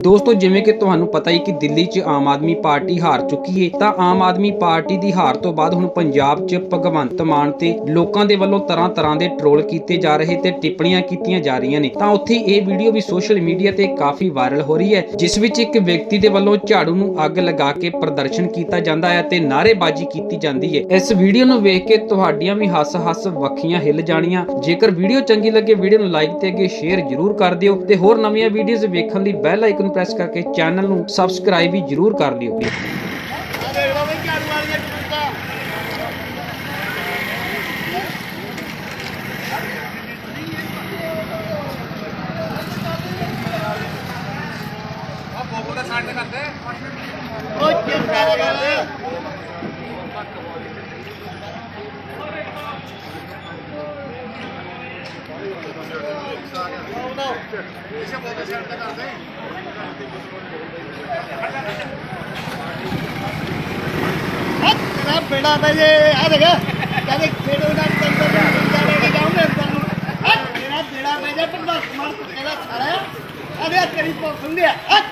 ਦੋਸਤੋ, ਜਿਵੇਂ ਕਿ ਤੁਹਾਨੂੰ ਪਤਾ ਹੀ ਕਿ ਦਿੱਲੀ 'ਚ ਆਮ ਆਦਮੀ ਪਾਰਟੀ ਹਾਰ ਚੁੱਕੀ ਹੈ ਤਾਂ ਆਮ ਆਦਮੀ ਪਾਰਟੀ ਦੀ ਹਾਰ ਤੋਂ ਬਾਅਦ ਹੁਣ ਪੰਜਾਬ 'ਚ ਭਗਵੰਤ ਮਾਨ ਤੇ ਲੋਕਾਂ ਦੇ ਵੱਲੋਂ ਤਰ੍ਹਾਂ ਤਰ੍ਹਾਂ ਦੇ ਟਰੋਲ ਕੀਤੇ ਜਾ ਰਹੇ ਤੇ ਟਿੱਪਣੀਆਂ ਕੀਤੀਆਂ ਜਾ ਰਹੀਆਂ ਨੇ। ਤਾਂ ਉੱਥੇ ਇਹ ਵੀਡੀਓ ਵੀ ਸੋਸ਼ਲ ਮੀਡੀਆ ਤੇ ਕਾਫੀ ਵਾਇਰਲ ਹੋ ਰਹੀ ਹੈ, ਜਿਸ ਵਿੱਚ ਇੱਕ ਵਿਅਕਤੀ ਦੇ ਵੱਲੋਂ ਝਾੜੂ ਨੂੰ ਅੱਗ ਲਗਾ ਕੇ ਪ੍ਰਦਰਸ਼ਨ ਕੀਤਾ ਜਾਂਦਾ ਹੈ ਤੇ ਨਾਅਰੇਬਾਜ਼ੀ ਕੀਤੀ ਜਾਂਦੀ ਹੈ। ਇਸ ਵੀਡੀਓ ਨੂੰ ਵੇਖ ਕੇ ਤੁਹਾਡੀਆਂ ਵੀ ਹੱਸ-ਹੱਸ ਵੱਖੀਆਂ ਹਿੱਲ ਜਾਣੀਆਂ। ਜੇਕਰ ਵੀਡੀਓ ਚੰਗੀ ਲੱਗੇ, ਵੀਡੀਓ ਨੂੰ ਲਾਈਕ ਤੇ ਅੱਗੇ ਸ਼ੇਅਰ ਜ਼ਰੂਰ ਕਰ ਦਿਓ ਤੇ ਹੋਰ ਨਵੀਆਂ ਵੀਡੀਓਜ਼ ਵੇਖਣ ਲਈ ਬੈਲ ਆਈਕਨ ਪ੍ਰੈਸ ਕਰਕੇ ਚੈਨਲ ਨੂੰ ਸਬਸਕ੍ਰਾਈਬ ਵੀ ਜ਼ਰੂਰ ਕਰ ਲਿਓ। ਆ ਆ ਬੋਬੋ ਦਾ ਬੇੜਾ ਪੈ ਜੇ ਆ ਦੇਖ ਕਹਿੰਦੇ ਖੇਡੋ ਦਾ ਕੰਦਰ ਜਾਣੇ ਕੇ ਜਾਉਂਗੇ ਅੰਦਰ ਬੇੜਾ ਪੈ ਜਾ ਪਰ ਬਸ ਤੇਰਾ ਸਾਰਾ ਆ ਤੇਰੀ ਪੋ ਸੁਣਿਆ ਹੱਥ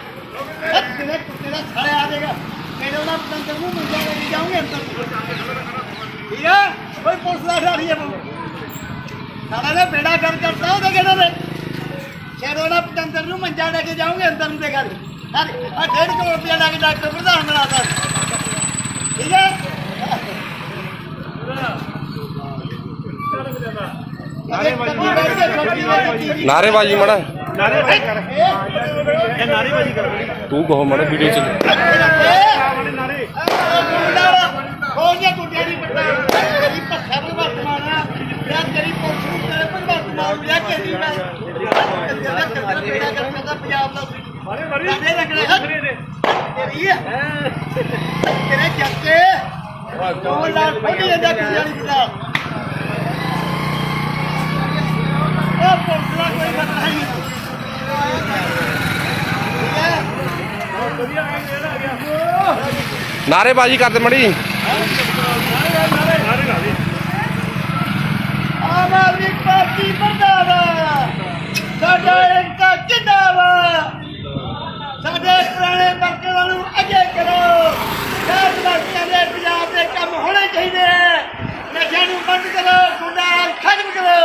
ਤੇਰਾ ਤੇਰਾ ਸਾਰਾ ਆ ਦੇਗਾ ਖੇਡੋ ਦਾ ਕੰਦਰ ਨੂੰ ਮੁੰਡਾ ਲੈ ਜਾਉਂਗੇ ਅੰਦਰ ਠੀਕ ਹੈ ਕੋਈ ਪੁਲਿਸ ਦਾ ਡਰ ਹੀ ਹੈ ਸਾਡਾ ਨੇ ਬੇੜਾ ਕਰ ਕਰਤਾ ਉਹਦੇ ਕਿਹੜਾ ਨੇ ਦਾ ਕੰਦਰ ਨੂੰ ਮੰਜਾ ਲੈ ਕੇ ਜਾਉਂਗੇ ਅੰਦਰ ਨੂੰ ਦੇ ਗੱਲ ਆ ਡੇਢ ਕਰੋੜ ਰੁਪਇਆ ਲੈ ਕੇ ਡਾਕਟਰ ਪ੍ਰਧਾਨ ਬਣਾਤਾ ਠੀਕ ਹੈ? ਨਾਰੇਬਾਜ਼ੀ ਮੜਾ। ਨਾਰੇਬਾਜ਼ੀ ਕਰ। ਇਹ ਨਾਰੇਬਾਜ਼ੀ ਕਰ ਤੂੰ ਕਹੋ ਮੜਾ ਵੀਡੀਓ ਚ। ਨਾਰੇ ਪੱਟਾ। ਤੇਰੀ ਯਾ ਤੇਰੀ ਨੂੰ ਤੇਰੇ ਪਰ ਕਿਹਦੀ ਮੈਂ ਬੇੜਾ ਪੰਜਾਬ ਦਾ ਮਾਰੇ ਮਾਰੇ ਲੱਗਣੇ ਤੇਰੀ ਹੈ ਤੇਰੇ ਜੱਕੇ ਦੋ ਲੱਖ ਫੜੀ ਜਾਂਦਾ ਕਿਸੇ ਵਾਲੀ ਦਾ ਉਹ ਪੁਲਿਸ ਦਾ ਕੋਈ ਪਤਾ ਨਹੀਂ ਠੀਕ ਹੈ ਨਾਰੇਬਾਜ਼ੀ ਕਰਦੇ ਮੜੀ ਆਮ ਆਦਮੀ ਪਾਰਟੀ ਮਰਦਾਬਾਦ ਸਾਡਾ ਇੱਕ ਜਿੰਦਾਬਾਦ ਸਾਡੇ ਪੁਰਾਣੇ ਵਰਕਰਾਂ ਨੂੰ ਅੱਗੇ ਕਰੋ ਸਾਡ ਵਰਕਰਾਂ ਦੇ ਪੰਜਾਬ ਦੇ ਕੰਮ ਹੋਣੇ ਚਾਹੀਦੇ ਹੈ ਨਸ਼ਿਆਂ ਨੂੰ ਬੰਦ ਕਰੋ ਗੁੰਡਾ ਖਤਮ ਕਰੋ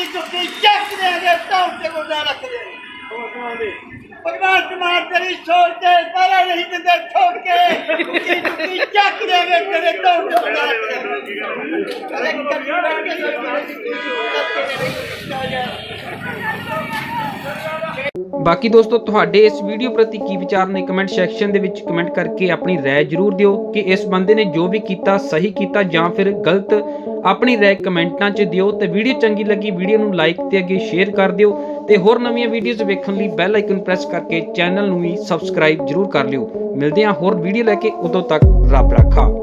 ਉੱਕੀ ਚੁੱਕੀ ਚੱਕ ਦੇ ਅਗੇ ਤੌਰ ਤੇ ਗੁੰਡਾ ਰੱਖ ਦੇ। ਭਗਵਾਨ ਕੁਮਾਰ ਤੇਰੀ ਸੋਚ ਤੇ ਪਹਿਲਾਂ ਨਹੀਂ ਦਿੰਦੇ ਛੋੜ ਕੇ। ਉੱਕੀ ਚੁੱਕੀ ਚੱਕ ਦੇ ਅਗੇ ਤੇਰੇ ਤੌਰ ਤੇ ਗੁੰਡਾ ਰੱਖ ਦੇ। ਬਾਕੀ ਦੋਸਤੋ, ਤੁਹਾਡੇ ਇਸ ਵੀਡੀਓ ਪ੍ਰਤੀ ਕੀ ਵਿਚਾਰ ਨੇ ਕਮੈਂਟ ਸੈਕਸ਼ਨ ਦੇ ਵਿੱਚ ਕਮੈਂਟ ਕਰਕੇ ਆਪਣੀ ਰਾਏ ਜ਼ਰੂਰ ਦਿਓ ਕਿ ਇਸ ਬੰਦੇ ਨੇ ਜੋ ਵੀ ਕੀਤਾ ਸਹੀ ਕੀਤਾ ਜਾਂ ਫਿਰ ਗਲਤ, ਆਪਣੀ ਰਾਏ ਕਮੈਂਟਾਂ 'ਚ ਦਿਓ ਤੇ ਵੀਡੀਓ ਚੰਗੀ ਲੱਗੀ ਵੀਡੀਓ ਨੂੰ ਲਾਈਕ ਤੇ ਅੱਗੇ ਸ਼ੇਅਰ ਕਰ ਦਿਓ ਤੇ ਹੋਰ ਨਵੀਆਂ ਵੀਡੀਓਜ਼ ਵੇਖਣ ਲਈ ਬੈਲ ਆਈਕਨ ਪ੍ਰੈਸ ਕਰਕੇ ਚੈਨਲ ਨੂੰ ਵੀ ਸਬਸਕ੍ਰਾਈਬ ਜ਼ਰੂਰ ਕਰ ਲਿਓ। ਮਿਲਦੇ ਹਾਂ ਹੋਰ ਵੀਡੀਓ ਲੈ ਕੇ, ਉਦੋਂ ਤੱਕ ਰੱਬ ਰਾਖਾ।